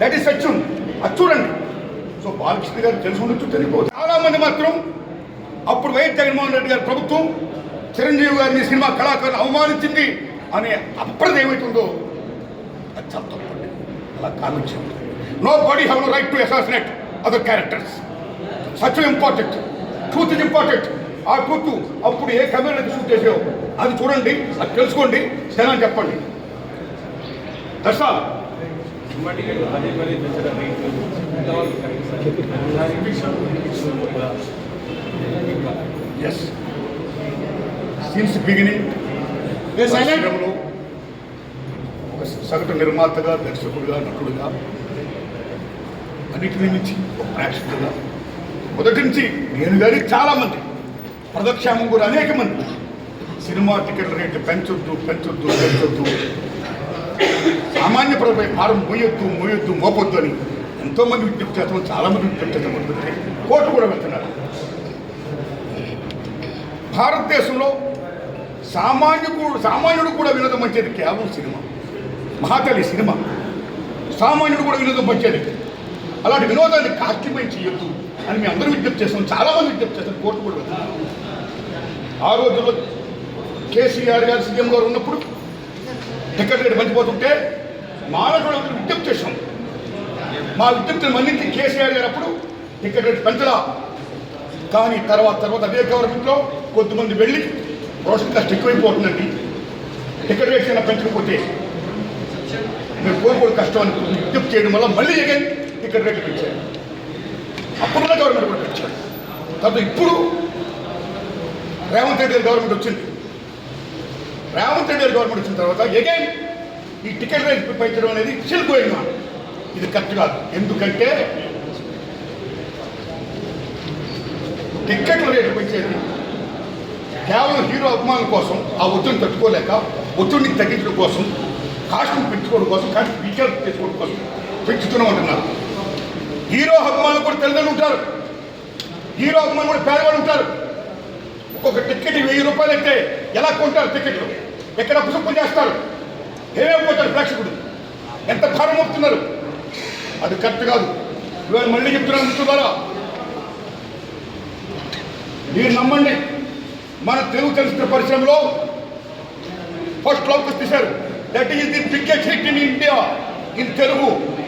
That is సత్యం అది చూడండి so Balakrishna గారు తెలుసు ఉండొచ్చు తెలియకపోవచ్చు చాలా మంది మాత్రం అప్పుడు వైఎస్ జగన్మోహన్ రెడ్డి గారి ప్రభుత్వం చిరంజీవి గారిని సినిమా కళాకారులు అవమానించింది అనే అప్రద ఏమైతుందో అది చాలా తప్పండి. అలా comment no body have no right to assassinate other characters Satyam important truth is important ఆ ట్రూత్ అప్పుడు ఏ కెమెరా షూట్ చేసావు అది చూడండి అది తెలుసుకోండి జనం చెప్పండి. దర్శా పదే పదే పెంచడం ఎంతవరకు ఎస్ సిన్స్ బిగినింగ్ పరిశ్రమలో ఒక సగటు నిర్మాతగా దర్శకుడిగా నటుడుగా అన్నిటిని మించి ఒక ప్రేక్షకుడుగా. మొదటి నుంచి నేను కానీ చాలామంది ప్రదక్షామం కూడా అనేక మంది. సినిమా టికెట్ల రేట్లు పెంచొద్దు పెంచొద్దు పెంచొద్దు. సామాన్య ప్రజలపై భారం మోయొద్దు మోయొద్దు మోపొద్దు అని ఎంతోమంది విజ్ఞప్తి చేస్తాం చాలామంది విజ్ఞప్తి చేస్తాం కోర్టు కూడా వెళ్తున్నారు. భారతదేశంలో సామాన్యుడు సామాన్యుడు కూడా వినోదం వచ్చేది కేవలం సినిమా. మహాతల్లి సినిమా. సామాన్యుడు కూడా వినోదం వచ్చేది. అలాంటి వినోదాన్ని కాస్టిమై చేయొద్దు అని మేము అందరూ విజ్ఞప్తి చేస్తాం చాలామంది విజ్ఞప్తి చేస్తాం కోర్టు కూడా వెళ్తున్నారు. ఆ రోజుల్లో కేసీఆర్ గారు సీఎం గారు ఉన్నప్పుడు టికెట్ రేటు మంచిపోతుంటే మానవుడు విజ్ఞప్తి చేశాం. మా విజ్ఞప్తిని మన్నించి కేసీఆర్ గారు అప్పుడు టికెట్ రేటు పెంచలా కానీ తర్వాత తర్వాత అదే గవర్నమెంట్లో కొద్దిమంది వెళ్ళి రోషన్ కాస్ట్ ఎక్కువైపోతుందండి టికెట్ రేట్స్ అయినా పెంచకపోతే మీరు కోరుకోవడం కష్టం అని విజ్ఞప్తి చేయడం వల్ల మళ్ళీ అగైన్ టికెట్ రేట్లు పెంచారు. అప్పుడున్న గవర్నమెంట్ కూడా పెంచారు. తర్వాత ఇప్పుడు రేవంత్ రెడ్డి గారి గవర్నమెంట్ వచ్చింది. రేవంత్ రెడ్డి గారి గవర్నమెంట్ వచ్చిన తర్వాత అగైన్ ఈ టికెట్ రేట్ పెంచడం అనేది స్టిల్ గోయింగ్ ఆన్ ఇది కరెక్ట్ కాదు. ఎందుకంటే టిక్కెట్ల రేటు పెంచేది కేవలం హీరో అభిమానుల కోసం ఆ ఒత్తిడిని తట్టుకోలేక ఒత్తిడిని తగ్గించడం కోసం కాస్ట్ని పెంచుకోవడం కోసం కానీ ఫీచర్ చేసుకోవడం కోసం పెంచుతూనే ఉంటున్నారు. హీరో అభిమానులు కూడా తల్లిదండ్రులు ఉంటారు. హీరో అభిమానులు కూడా పేదవాళ్ళు ఉంటారు. ఒక్కొక్క టికెట్ వెయ్యి రూపాయలు అయితే ఎలా కొంటారు టికెట్లు? ఎక్కడ పుసప్పు చేస్తారు? ఏమైపోతారు ప్రేక్షకుడు. ఎంత భారం మోపుతున్నారు? అది కరెక్ట్ కాదు. ఇవాళ మళ్ళీ చెప్తున్నాను మిత్రులారా. మీరు నమ్మండి. మన తెలుగు చలచిత్ర పరిశ్రమలో ఫస్ట్లోకి తీశారు. That is the biggest hit in India in Telugu